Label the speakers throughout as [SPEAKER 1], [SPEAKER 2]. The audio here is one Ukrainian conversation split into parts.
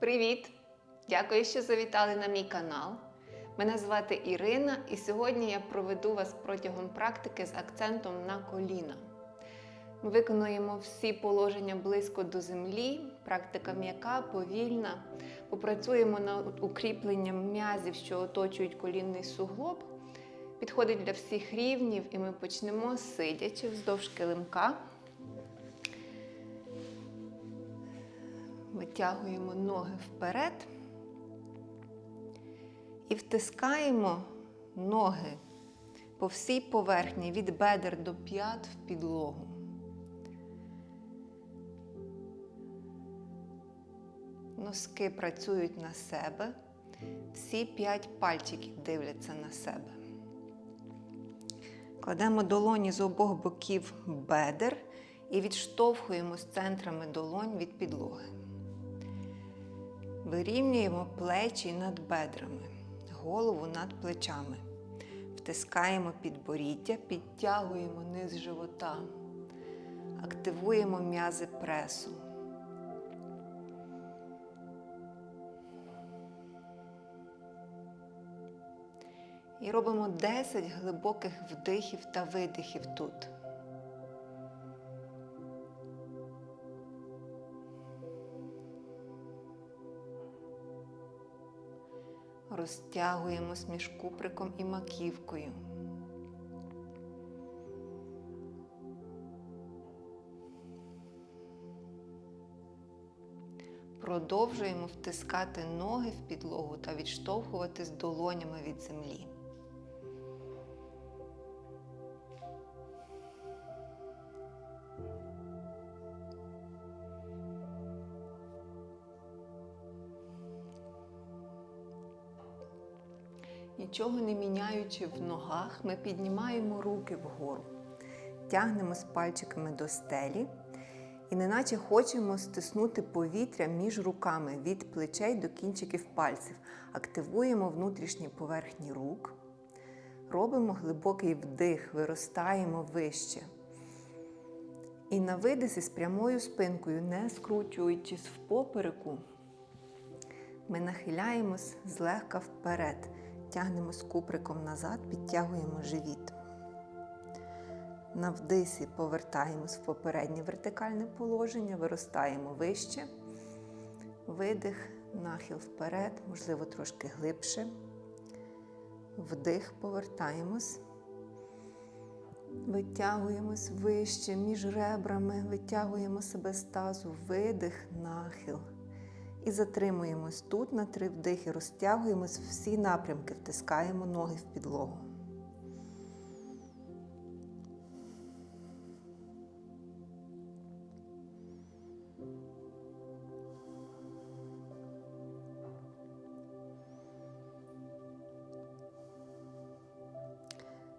[SPEAKER 1] Привіт! Дякую, що завітали на мій канал. Мене звати Ірина, і сьогодні я проведу вас протягом практики з акцентом на коліна. Ми виконуємо всі положення близько до землі, практика м'яка, повільна. Попрацюємо над укріпленням м'язів, що оточують колінний суглоб. Підходить для всіх рівнів, і ми почнемо сидячи вздовж килимка. Витягуємо ноги вперед і втискаємо ноги по всій поверхні від бедер до п'ят в підлогу. Носки працюють на себе, всі п'ять пальчиків дивляться на себе. Кладемо долоні з обох боків бедер і відштовхуємо з центрами долонь від підлоги. Вирівнюємо плечі над бедрами, голову над плечами. Втискаємо підборіддя, підтягуємо низ живота. Активуємо м'язи пресу. І робимо 10 глибоких вдихів та видихів тут. Розтягуємось між куприком і маківкою. Продовжуємо втискати ноги в підлогу та відштовхуватись долонями від землі. Нічого не міняючи в ногах, ми піднімаємо руки вгору, тягнемо з пальчиками до стелі і неначе хочемо стиснути повітря між руками від плечей до кінчиків пальців. Активуємо внутрішні поверхні рук, робимо глибокий вдих, виростаємо вище. І на видисі з прямою спинкою, не скручуючись в попереку, ми нахиляємось злегка вперед. Тягнемо з куприком назад, підтягуємо живіт. На вдисі повертаємось в попереднє вертикальне положення, виростаємо вище. Видих, нахил вперед, можливо, трошки глибше. Вдих, повертаємось. Витягуємось вище між ребрами, витягуємо себе з тазу, видих, нахил. І затримуємось тут на три вдихи, розтягуємось всі напрямки, втискаємо ноги в підлогу.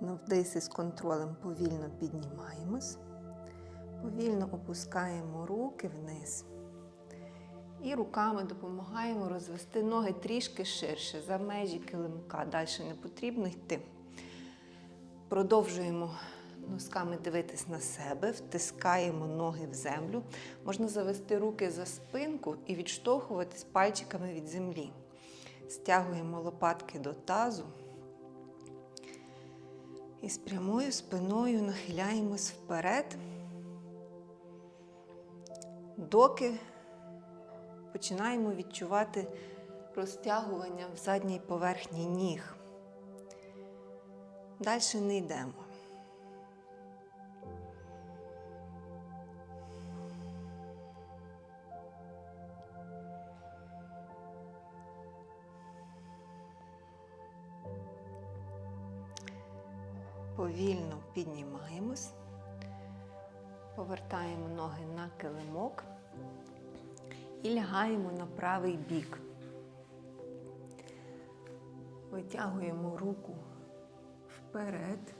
[SPEAKER 1] На вдисі з контролем повільно піднімаємось, повільно опускаємо руки вниз. І руками допомагаємо розвести ноги трішки ширше за межі килимка. Далі не потрібно йти. Продовжуємо носками дивитись на себе, втискаємо ноги в землю. Можна завести руки за спинку і відштовхуватись пальчиками від землі. Стягуємо лопатки до тазу. І з прямою спиною нахиляємось вперед, доки починаємо відчувати розтягування в задній поверхні ніг. Далі не йдемо. Повільно піднімаємось, повертаємо ноги на килимок і лягаємо на правий бік. Витягуємо руку вперед,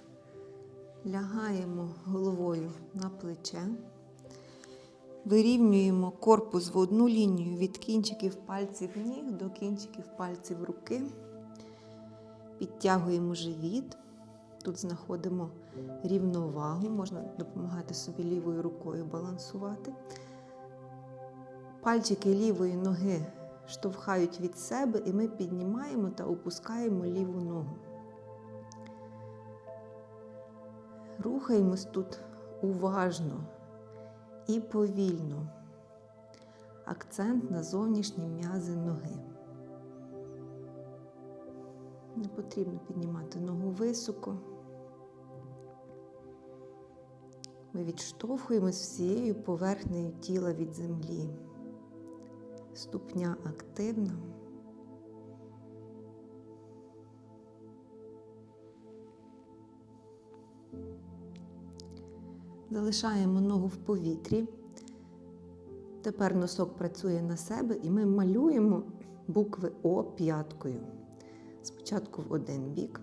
[SPEAKER 1] лягаємо головою на плече, вирівнюємо корпус в одну лінію від кінчиків пальців ніг до кінчиків пальців руки, підтягуємо живіт. Тут знаходимо рівновагу, можна допомагати собі лівою рукою балансувати. Пальчики лівої ноги штовхають від себе, і ми піднімаємо та опускаємо ліву ногу. Рухаємось тут уважно і повільно. Акцент на зовнішні м'язи ноги. Не потрібно піднімати ногу високо. Ми відштовхуємось всією поверхнею тіла від землі. Ступня активна. Залишаємо ногу в повітрі. Тепер носок працює на себе і ми малюємо букви О п'яткою. Спочатку в один бік.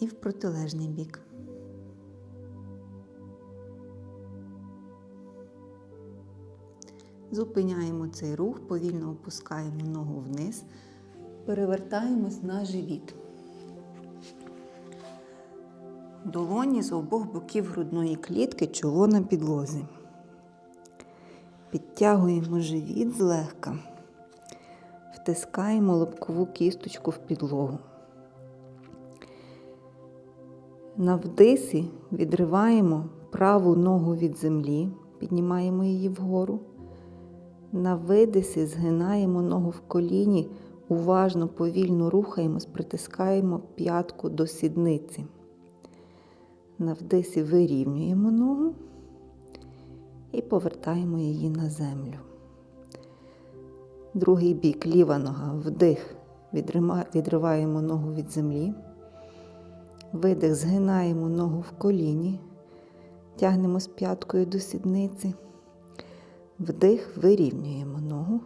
[SPEAKER 1] І в протилежний бік. Зупиняємо цей рух, повільно опускаємо ногу вниз, перевертаємось на живіт. Долоні з обох боків грудної клітки чоло на підлозі. Підтягуємо живіт злегка, втискаємо лобкову кісточку в підлогу. На вдисі відриваємо праву ногу від землі, піднімаємо її вгору. На видисі згинаємо ногу в коліні, уважно, повільно рухаємось, притискаємо п'ятку до сідниці. На вдисі вирівнюємо ногу і повертаємо її на землю. Другий бік, ліва нога, вдих, відриваємо ногу від землі. Видих, згинаємо ногу в коліні, тягнемо з п'яткою до сідниці. Вдих, вирівнюємо ногу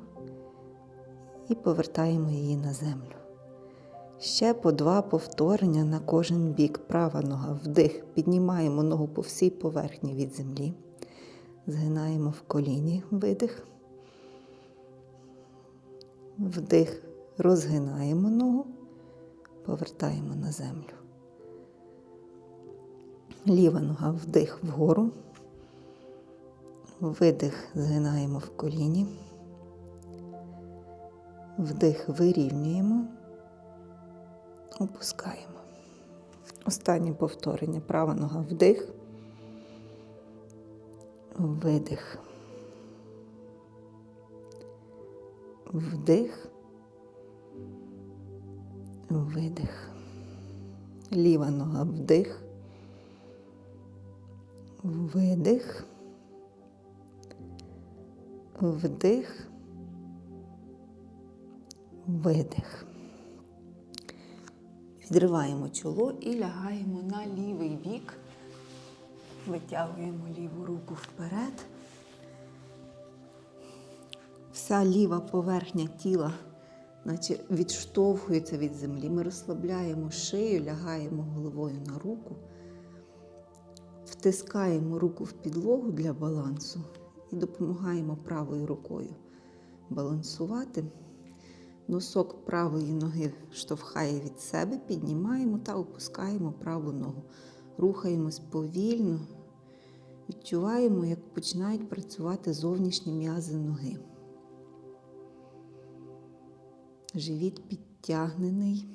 [SPEAKER 1] і повертаємо її на землю. Ще по два повторення на кожен бік. Права нога, вдих, піднімаємо ногу по всій поверхні від землі. Згинаємо в коліні видих. Вдих, розгинаємо ногу, повертаємо на землю. Ліва нога вдих вгору. Видих згинаємо в коліні. Вдих вирівнюємо, опускаємо. Останнє повторення. Права нога вдих. Видих. Вдих. Видих. Ліва нога вдих. Видих. Вдих. Видих. Відриваємо чоло і лягаємо на лівий бік. Витягуємо ліву руку вперед. Вся ліва поверхня тіла, наче відштовхується від землі. Ми розслабляємо шию, лягаємо головою на руку, втискаємо руку в підлогу для балансу і допомагаємо правою рукою балансувати. Носок правої ноги штовхає від себе, піднімаємо та опускаємо праву ногу. Рухаємось повільно, відчуваємо, як починають працювати зовнішні м'язи ноги. Живіт підтягнений.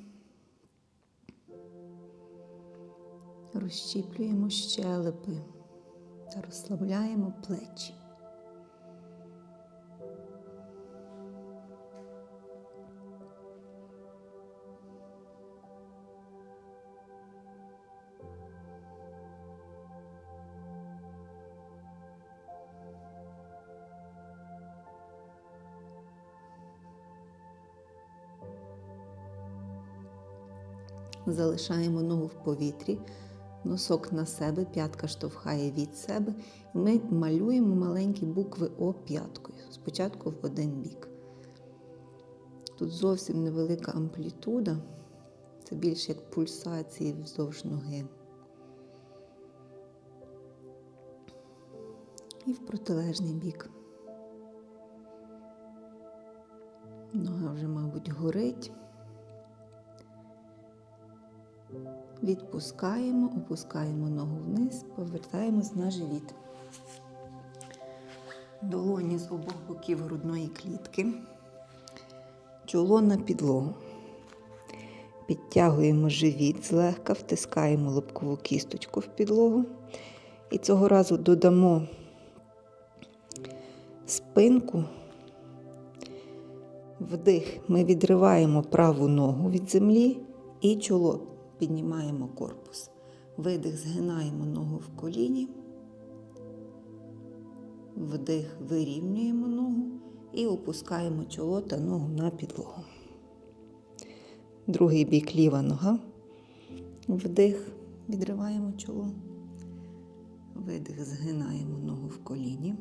[SPEAKER 1] Розщіплюємо щелепи та розслабляємо плечі. Залишаємо ногу в повітрі, носок на себе, п'ятка штовхає від себе. Ми малюємо маленькі букви О п'яткою. Спочатку в один бік. Тут зовсім невелика амплітуда, це більше як пульсації вздовж ноги. І в протилежний бік. Нога вже, мабуть, горить. Відпускаємо, опускаємо ногу вниз, повертаємось на живіт. Долоні з обох боків грудної клітки. Чоло на підлогу. Підтягуємо живіт злегка, втискаємо лобкову кісточку в підлогу. І цього разу додамо спинку. Вдих. Ми відриваємо праву ногу від землі і чоло піднімаємо корпус. Видих, згинаємо ногу в коліні. Вдих, вирівнюємо ногу і опускаємо чоло та ногу на підлогу. Другий бік ліва нога. Вдих, відриваємо чоло. Видих, згинаємо ногу в коліні.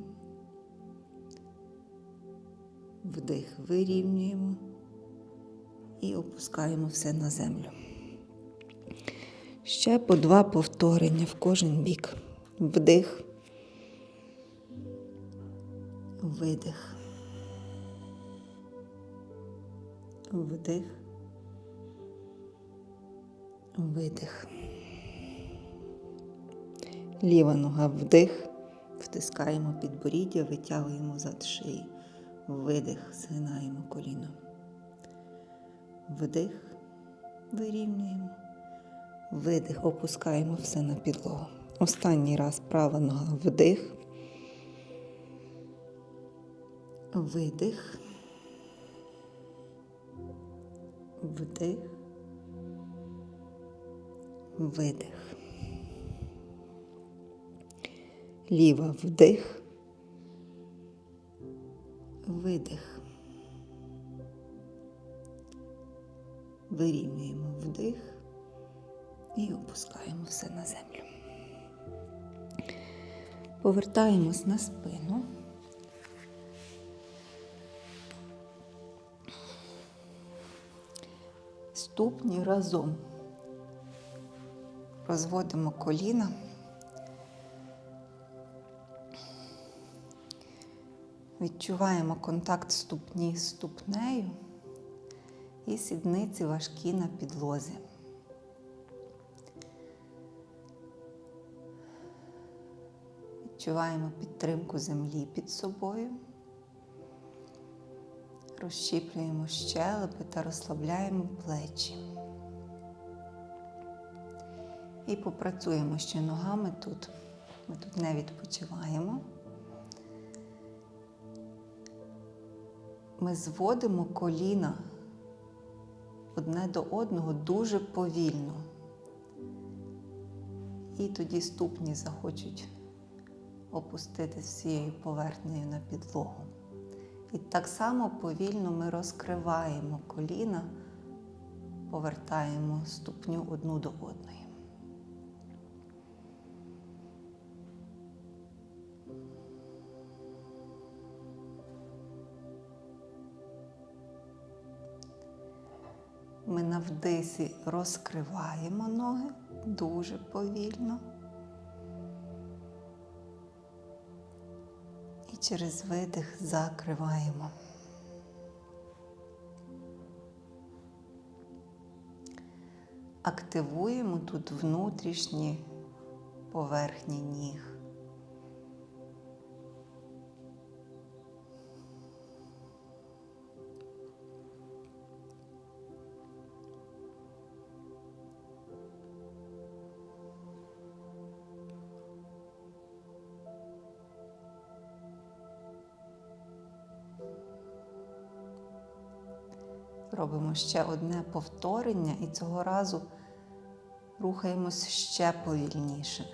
[SPEAKER 1] Вдих, вирівнюємо і опускаємо все на землю. Ще по два повторення в кожен бік. Вдих. Видих. Вдих. Видих. Ліва нога вдих. Втискаємо підборіддя, витягуємо зад шиї. Видих, згинаємо коліно. Вдих, вирівнюємо. Видих, опускаємо все на підлогу. Останній раз права нога вдих. Видих. Вдих. Видих. Ліва вдих. Видих. Вирівнюємо вдих і опускаємо все на землю. Повертаємось на спину. Ступні разом. Розводимо коліна. Відчуваємо контакт ступні з ступнею і сідниці важкі на підлозі. Відчуваємо підтримку землі під собою. Розщіплюємо щелепи та розслабляємо плечі. І попрацюємо ще ногами тут. Ми тут не відпочиваємо. Ми зводимо коліна одне до одного дуже повільно. І тоді ступні захочуть опустити всією поверхнею на підлогу. І так само повільно ми розкриваємо коліна, повертаємо ступню одну до одної. Ми на вдисі розкриваємо ноги дуже повільно. Через видих закриваємо. Активуємо тут внутрішні поверхні ніг. Робимо ще одне повторення і цього разу рухаємось ще повільніше.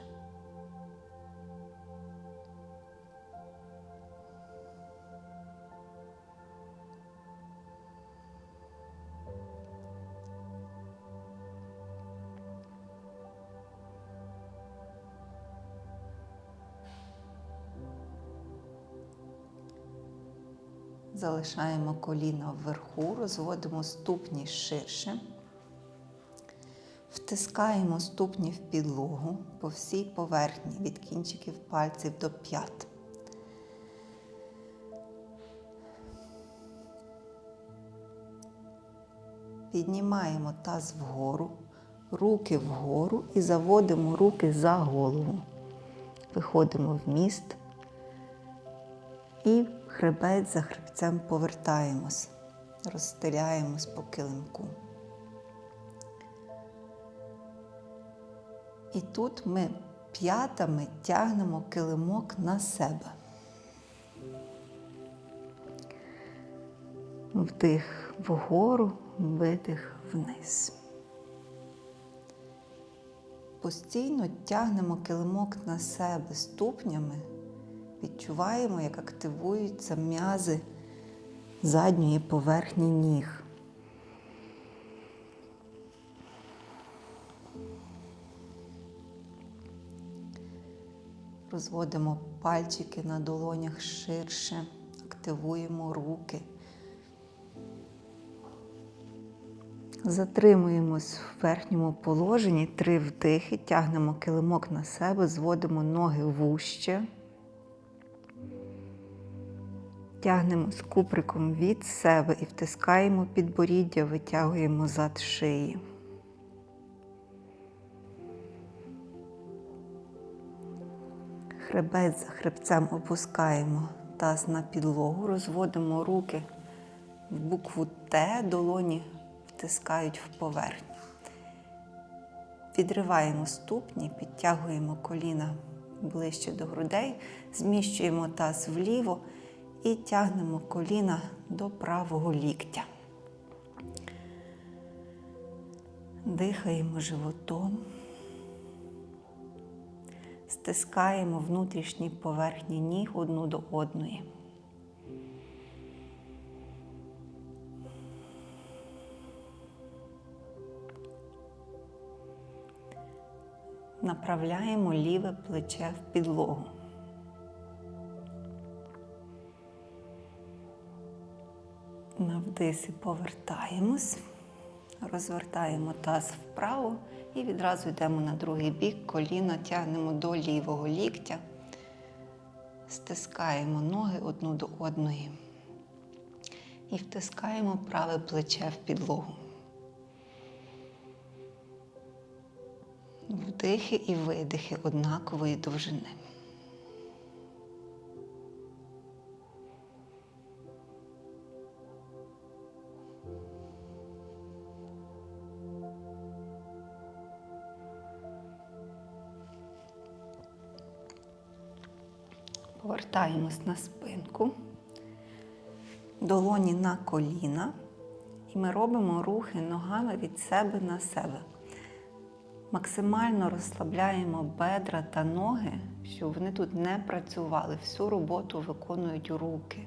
[SPEAKER 1] Залишаємо коліна вверху, розводимо ступні ширше, втискаємо ступні в підлогу по всій поверхні від кінчиків пальців до п'ят. Піднімаємо таз вгору, руки вгору і заводимо руки за голову. Виходимо в міст і хребець за хребцем повертаємось, розстеляємось по килимку. І тут ми п'ятами тягнемо килимок на себе. Вдих вгору, видих вниз. Постійно тягнемо килимок на себе ступнями, відчуваємо, як активуються м'язи задньої поверхні ніг. Розводимо пальчики на долонях ширше, активуємо руки. Затримуємось в верхньому положенні, три вдихи, тягнемо килимок на себе, зводимо ноги вужче. Тягнемо з куприком від себе і втискаємо підборіддя, витягуємо зад шиї. Хребець за хребцем опускаємо таз на підлогу, розводимо руки в букву Т, долоні втискають в поверхню. Відриваємо ступні, підтягуємо коліна ближче до грудей, зміщуємо таз вліво і тягнемо коліна до правого ліктя. Дихаємо животом, стискаємо внутрішні поверхні ніг одну до одної. Направляємо ліве плече в підлогу. На вдисі повертаємось, розвертаємо таз вправо і відразу йдемо на другий бік, коліна тягнемо до лівого ліктя, стискаємо ноги одну до одної і втискаємо праве плече в підлогу. Вдихи і видихи однакової довжини. Повертаємось на спинку, долоні на коліна, і ми робимо рухи ногами від себе на себе. Максимально розслабляємо бедра та ноги, щоб вони тут не працювали. Всю роботу виконують руки.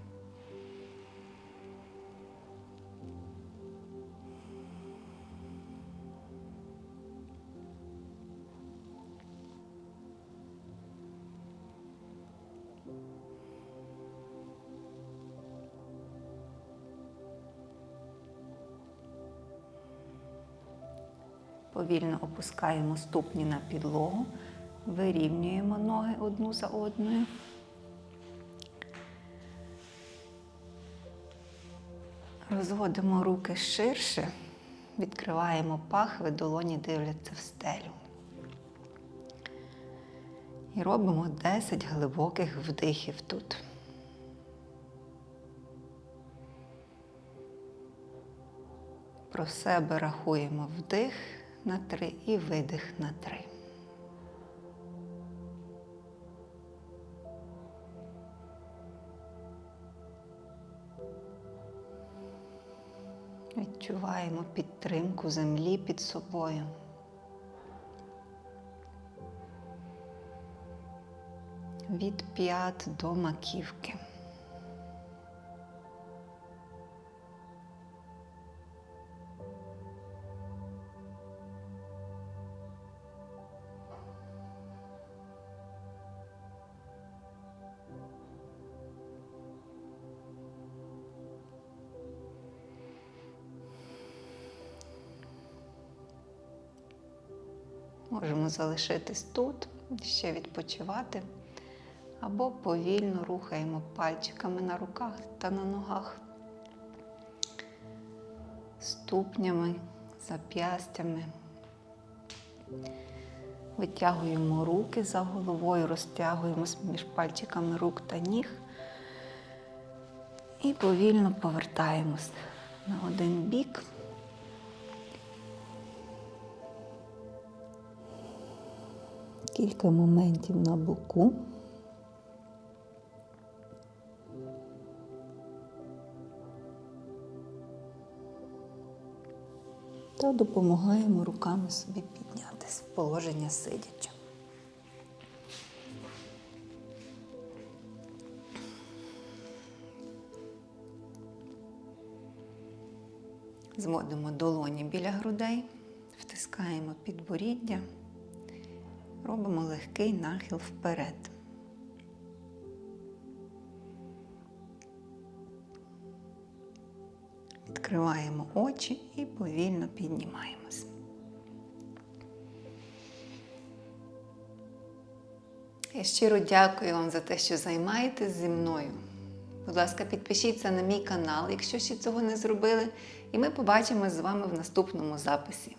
[SPEAKER 1] Повільно опускаємо ступні на підлогу, вирівнюємо ноги одну за одною. Розводимо руки ширше, відкриваємо пахви, долоні дивляться в стелю. І робимо 10 глибоких вдихів тут. Про себе рахуємо вдих на три і видих на три. Відчуваємо підтримку землі під собою. Від п'ят до маківки. Залишитись тут, ще відпочивати, або повільно рухаємо пальчиками на руках та на ногах, ступнями, зап'ястями, Витягуємо руки за головою, розтягуємось між пальчиками рук та ніг. І повільно повертаємось на один бік. Кілька моментів на боку. Та допомагаємо руками собі піднятися в положення сидячи. Зводимо долоні біля грудей, втискаємо підборіддя, робимо легкий нахил вперед. Відкриваємо очі і повільно піднімаємось. Я щиро дякую вам за те, що займаєтесь зі мною. Будь ласка, підпишіться на мій канал, якщо ще цього не зробили, і ми побачимось з вами в наступному записі.